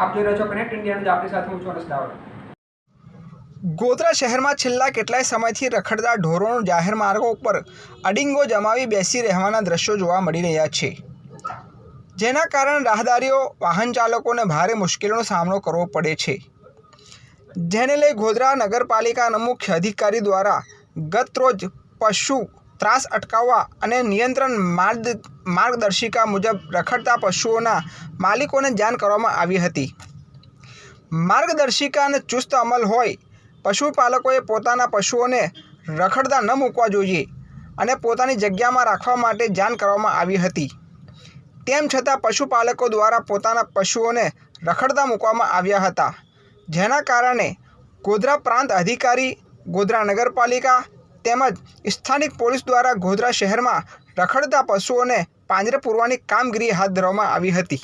આપ જોઈ રહ્યા છો કનેક્ટ ઇન્ડિયા ન્યૂઝ આપણી સાથે હું અનસ દાવડ ગોધરા શહેરમાં છેલ્લા કેટલાય સમયથી રખડતા ઢોરોનું જાહેર માર્ગો ઉપર અડિંગો જમાવી બેસી રહેવાના દ્રશ્યો જોવા મળી રહ્યા છે. જેના કારણે રાહદારીઓ, વાહન ચાલકોને ભારે મુશ્કેલીનો સામનો કરવો પડે છે. જેને લઈ ગોધરા નગરપાલિકાના મુખ્ય અધિકારી દ્વારા ગત રોજ પશુ ત્રાસ અટકાવવા અને નિયંત્રણ માર્ગ, માર્ગદર્શિકા મુજબ રખડતા પશુઓના માલિકોને જાણ કરવામાં આવી હતી. માર્ગદર્શિકાને ચુસ્ત અમલ હોય, પશુપાલકોએ પોતાના પશુઓને રખડતા ન મૂકવા જોઈએ અને પોતાની જગ્યામાં રાખવા માટે જાણ કરવામાં આવી હતી. તેમ છતાં પશુપાલકો દ્વારા પોતાના પશુઓને રખડતા મૂકવામાં આવ્યા હતા, જેના કારણે ગોધરા પ્રાંત અધિકારી, ગોધરા નગરપાલિકા તેમજ સ્થાનિક પોલીસ દ્વારા ગોધરા શહેરમાં રખડતા પશુઓને પાંજરે પૂરવાની કામગીરી હાથ ધરવામાં આવી હતી.